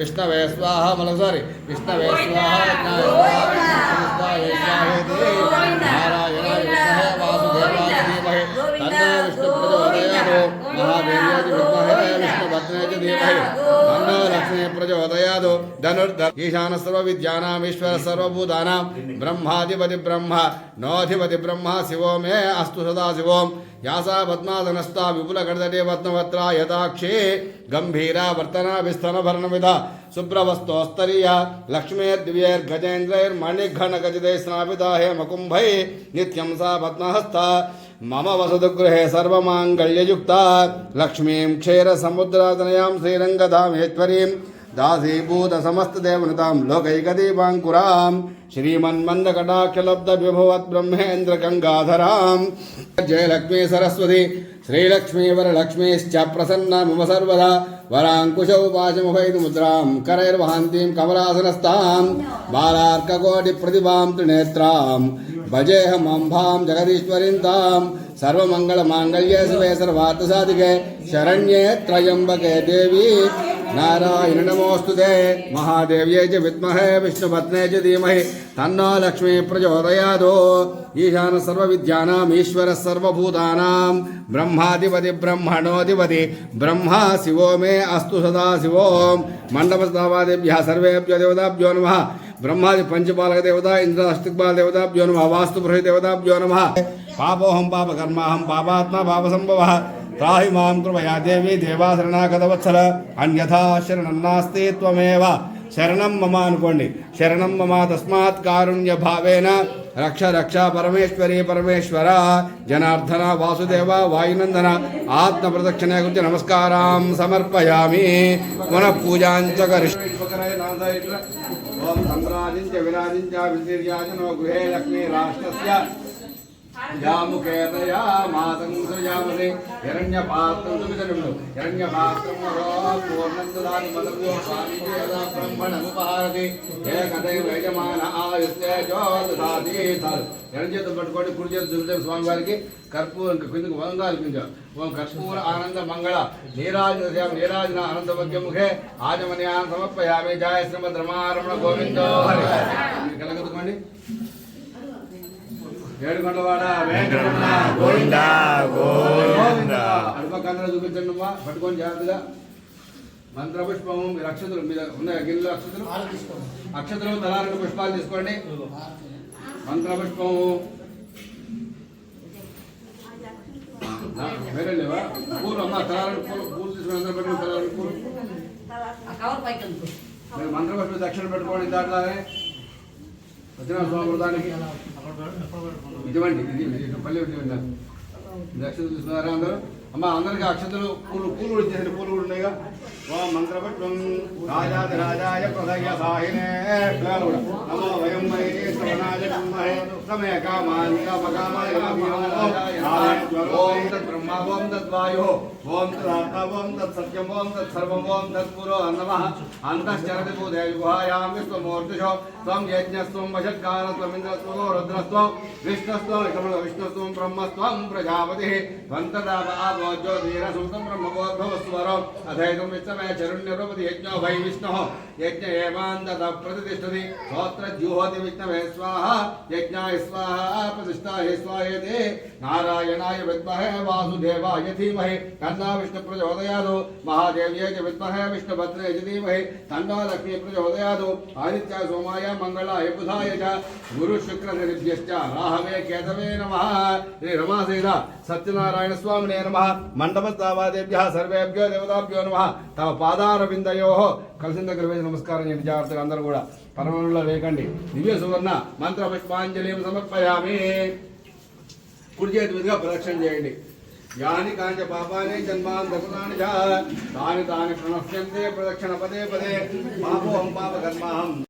విష్ణవే స్వాహ మలసారి విష్ణవే స్వాహ విద్మహే వాసుదేవాయ ధీమహి. తన్నో విష్ణు ప్రచోదయాదు మహాదేవ్యాది విద్మహే విష్ణుభద్రే చ ధీమహి. తన్నో లక్ష్మీ ప్రచోదయాదు. ధనుర్ధ ఈశాన సర్వ విద్యానాం ఈశ్వర సర్వభూతానాం. బ్రహ్మాధిపతి బ్రహ్మ నోధిపతి బ్రహ్మ శివో మే అస్తు సదా శివోం. యాసా పద్మాసనస్థా విపుల గణదటే పద్మవత్ర యథాక్షే గంభీర వర్తన విస్తన భరణమిధ శుభ్రవస్తోస్తరీయ లక్ష్మీర్దివ్యైర్గజేంద్రైర్మణిఘనగజితై స్నాపితా హే మకుంభై నిత్యం సా పద్మహస్త. మమ వసతుగృహే సర్వమాంగళ్యయుక్త లక్ష్మీం క్షీర సముద్రాతనయాం శ్రీరంగధామేశ్వరీం దాసీభూత సమస్తదేవనతాం లోకైకదీపాంకురాం శ్రీమన్మందకటాక్షలబ్ధ విభవత్ బ్రహ్మేంద్ర గంగాధరాం జయ లక్ష్మీ సరస్వతి శ్రీలక్ష్మీ వరలక్ష్మీశ్చ ప్రసన్న మమ సర్వదా వరాంకుశౌ పాశముఖైదు ముద్రాం కరైర్వహాంతీం కమలాసనస్తాం బాలార్కకోటి ప్రతిభాం త్రినేత్రాం భజేహమంభాం జగదీశ్వరీం తాం సర్వమంగళమాంగళ్యే శివే సర్వార్థసాధికే శరణ్యే త్రయంబకే దేవి నారాయణ నమోస్తుతే మహాదేవ్యే చ విద్మహే విష్ణుపత్నే చ ధీమహి. తన్నో లక్ష్మీ ప్రచోదయాదో. ఈశాన సర్వ విద్యానాం ఈశ్వర సర్వభూతానాం. బ్రహ్మాధిపతి బ్రహ్మణోధిపతి. బ్రహ్మ శివో మే అస్తు సదా శివోం. మండపస్థావాదిభ్య సర్వేభ్యో దేవతాభ్యో నమ. బ్రహ్మాది పంచపాలక దేవత ఇంద్ర దేవతాభ్యో నమ. వాస్తు బృహ దేవతాభ్యో నమ. పాపోహం పాపకర్మాహం పాపాత్మ పాప సంభవ. త్రాహి మాం కృపయా దేవి దేవాశరణాగతవత్సల అన్యథా శరణం నాస్తి త్వమేవ శరణం మమ అనుకోండి శరణం మమ తస్మాత్ కారుణ్య భావేన రక్ష రక్ష పరమేశ్వరి పరమేశ్వర జనార్దన వాసుదేవ వాయునందన ఆత్మ ప్రదక్షిణ గురించి నమస్కారం సమర్పయామి పునః పూజాంచ ఓం సంరాజించ విరాజించ విశీర్యాజనో గృహే లక్ష్మీ రాష్ట్రస్య యాముఖేతయా మాతం హిరణ్యపాత్రం సుమితనుడు. హిరణ్యపాత్రం పూర్ణం మదవ్యో స్వామి చేదా బ్రహ్మణముపహారతి. ఏకదైవ యజమాన ఆయుస్తేజో ఎడం చేతులు పట్టుకోండి కుడి చేతులు చూపించారు స్వామి వారికి కర్పూరం కిందకు వంగాలు కింద ఓం కర్పూర ఆనంద మంగళ. నీరాజన నీరాజన ఆనంద మధ్య ముఖే ఆజమన్యాన్ సమర్పయామి. జయ శ్రీమద్ రమారమణ గోవిందో. హరి. ఏడుకొండవాడ వెంకటరమణ గోవింద. గోవింద అడుపక్కన చూపించండి అమ్మా. పట్టుకొని జాగ్రత్తగా. మంత్రపుష్పము మీరు అక్షతులు మీద ఉన్నాయి? గిన్నెలో అక్షతులు అక్షతులు తలా రెండు పుష్పాలు తీసుకోండి. మంత్రపుష్పము. వేరే లేవా? పూలు అమ్మ తలా రెండు పూలు పూలు తీసుకొని అందరూ పెట్టుకుని తలా రెండు పూలు మంత్రపుష్ప దక్షిణ పెట్టుకోండి దాంట్లోనే సత్యనారాయణ స్వామి వృతానికి ఇటువంటి ఇది ఇది పల్లె ఇది అందరూ? అమ్మ అందరికి అక్షతలు పూలు పూలు కూడా ఇచ్చేసారు పూలు కూడా ఉన్నాయిగా ఓం మంత్రపట్వం రాజాది రాజాయ ప్రదయ సాహినే పిల్లలు కూడా నమో వయం వై శ్రవణాయ బ్రహ్మహే సమయ కామాని కామకామాయ ఓం తత్ బ్రహ్మ ఓం తత్ వాయు ఓం తత్ ఆత్మ ఓం తత్ సత్యం ఓం తత్ సర్వం ఓం తత్ పురో నమః అంతశ్చరతి భూతే గుహాయాం విశ్వమూర్తిషో త్వం యజ్ఞస్త్వం వశత్కారత్వమింద్రస్త్వో రుద్రస్త్వం విష్ణుస్త్వం విష్ణు విష్ణుస్త్వం బ్రహ్మస్త్వం ప్రజాపతి త్వంతదాప ఆభోజ్యో ధీరసూతం బ్రహ్మబోద్భవస్వరం అధైతం విత్తమే చరుణ్యరూపతి యజ్ఞో వై విష్ణు యజ్ఞ ఏమాంతత ప్రతిష్టతి స్తోత్ర జూహోతి విష్ణవే స్వాహ యజ్ఞాయ స్వాహ ప్రతిష్టాయ స్వాహేతి నారాయణాయ విద్మహే వాసుదేవాయ ధీమహి తన్నా విష్ణు ప్రచోదయాదు మహాదేవ్యే చ విద్మహే విష్ణుభద్రే చ ధీమహి తన్నో లక్ష్మీ ప్రచోదయాదు ఆదిత్య సోమాయ మంగళాయ బుధాయ చ గురు శుక్ర శనిభ్యశ్చ రాహవే మండపస్తావాదేభ్య సర్వేభ్యో దేవతాభ్యో నమ. తమ పాదార బిందయో కలిసిన దగ్గర వేసి నమస్కారం చేయండి జాగ్రత్తగా అందరూ కూడా. పరమంలో వేయకండి. దివ్య సువర్ణ మంత్ర పుష్పాంజలి సమర్పయామి. కుడి చేతి మీదుగా ప్రదక్షిణ చేయండి. యాని కాంచ పాపాని జన్మాన్ తాని తాని ప్రణశ్యంతే ప్రదక్షిణ పదే పదే. పాపోహం పాప కర్మాహం.